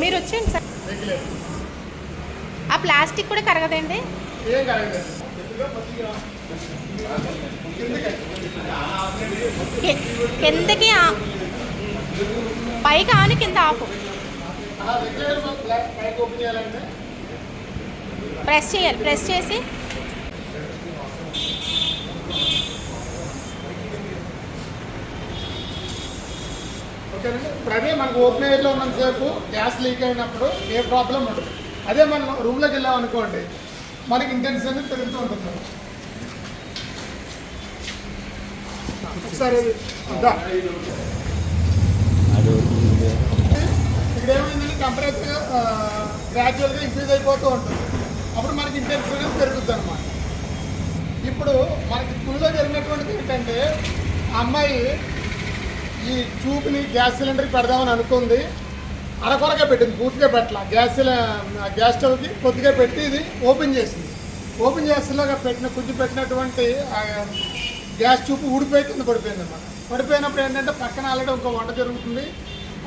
మీరు వచ్చేయండి సార్. ఆ ప్లాస్టిక్ కూడా కరగదండి? కిందకి పైకి ఆను కింద ఆఫ్. ప్రెస్ చేయాలి ప్రెస్ చేసి ఓకేనండి? ఇప్పుడు అదే మనకు ఓపెన్ ఎయిర్లో ఉన్నంతసేపు గ్యాస్ లీక్ అయినప్పుడు ఏ ప్రాబ్లం ఉండదు. అదే మనం రూమ్లోకి వెళ్ళాం అనుకోండి మనకి ఇంటెన్స్ అనేది పెరుగుతూ ఉంటుంది. ఒకసారి? ఇక్కడ ఏమైందంటే టెంపరేచర్ గ్రాడ్యువల్గా ఇంక్రీజ్ అయిపోతూ ఉంటుంది. అప్పుడు మనకి ఇంటెన్స్ అనేది పెరుగుతుంది అనమాట ఇప్పుడు మనకి స్కూల్లో జరిగినటువంటిది ఏంటంటే అమ్మాయి ఈ చూపుని గ్యాస్ సిలిండర్కి పెడదామని అనుకుంది. అరకొరగా పెట్టింది పూర్తిగా పెట్టాల. గ్యాస్ గ్యాస్ స్టవ్కి కొద్దిగా పెట్టి ఇది ఓపెన్ చేసింది. ఓపెన్ చేసేలాగా పెట్టిన కుజ్జు పెట్టినటువంటి గ్యాస్ చూపు ఊడిపోయి కింద పడిపోయింది అన్నమాట. పడిపోయినప్పుడు ఏంటంటే పక్కన ఆల్రెడీ ఇంకో వంట జరుగుతుంది.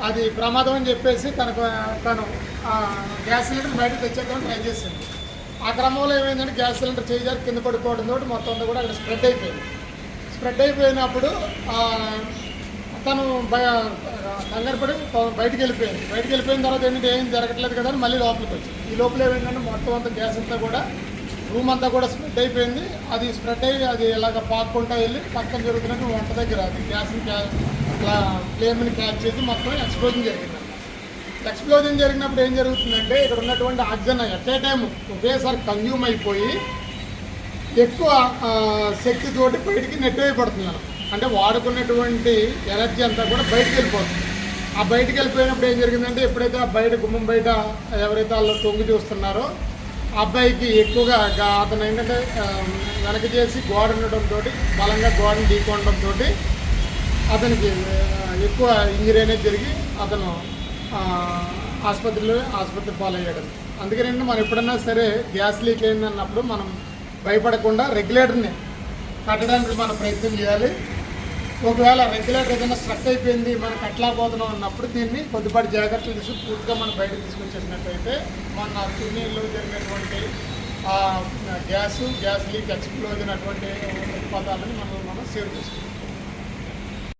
అది ప్రమాదం అని చెప్పేసి తనకు తను గ్యాస్ సిలిండర్ బయట తెచ్చేద్దామని ట్రై చేసింది. ఆ క్రమంలో ఏమైందంటే గ్యాస్ సిలిండర్ చేయాలి కింద పడిపోవడం తోటి మొత్తం అంతా కూడా అక్కడ స్ప్రెడ్ అయిపోయింది. స్ప్రెడ్ అయిపోయినప్పుడు తను భయ కంగారు పడి బయటికి వెళ్ళిపోయింది బయటికి వెళ్ళిపోయిన తర్వాత ఏంటంటే ఏం జరగట్లేదు కదా అని మళ్ళీ లోపలికి వచ్చింది ఈ లోపల ఏమైందంటే మొత్తం అంతా గ్యాస్ అంతా కూడా రూమ్ అంతా కూడా స్ప్రెడ్ అయిపోయింది. అది స్ప్రెడ్ అయ్యి అది ఇలాగ పాక్కుంటా వెళ్ళి పక్కన జరుగుతున్నట్టు వంట దగ్గర. అది గ్యాస్ని ఇట్లా ఫ్లేమ్ని క్యాచ్ చేసి మొత్తం ఎక్స్ప్లోజన్ జరిగింది. ఎక్స్ప్లోజన్ జరిగినప్పుడు ఏం జరుగుతుందంటే ఇక్కడ ఉన్నటువంటి ఆక్సిజన్ ఎట్ ఏ టైం ఒకేసారి కన్జ్యూమ్ అయిపోయి ఎక్కువ ఆ, శక్తితోటి బయటికి నెట్టివేయబడుతుంది మనం అంటే వాడుకున్నటువంటి ఎనర్జీ అంతా కూడా బయటకు వెళ్ళిపోతుంది. ఆ బయటకు వెళ్ళిపోయినప్పుడు ఏం జరిగిందంటే ఎప్పుడైతే ఆ బయట గుమ్మం బయట ఎవరైతే వాళ్ళు తొంగి చూస్తున్నారో ఆ అబ్బాయికి ఎక్కువగా అతను ఏంటంటే వెనక చేసి గోడ ఉండడంతో బలంగా గోడని ఢీకొనడంతో అతనికి ఎక్కువ ఇంజరీ అనేది జరిగి అతను ఆసుపత్రిలో ఆసుపత్రి పాలయ్యాడు. అందుకనండి మనం ఎప్పుడన్నా సరే గ్యాస్ లీక్ అయిందన్నప్పుడు మనం భయపడకుండా రెగ్యులేటర్ని కట్టడానికి మనం ప్రయత్నం చేయాలి. ఒకవేళ రెగ్యులేటర్ ఏదైనా స్ట్రక్ అయిపోయింది మనం కట్టలేకపోతున్నాం అన్నప్పుడు దీన్ని కొద్దిపాటి జాగ్రత్తలు తీసుకు పూర్తిగా మనం బయటకు తీసుకొచ్చేసినట్టయితే మన కిడ్నీలో జరిగినటువంటి gas gas gas leak explosion అటువంటి ఉత్పాదాలను మనం మనం సేవ్ చేసుకుంటాం.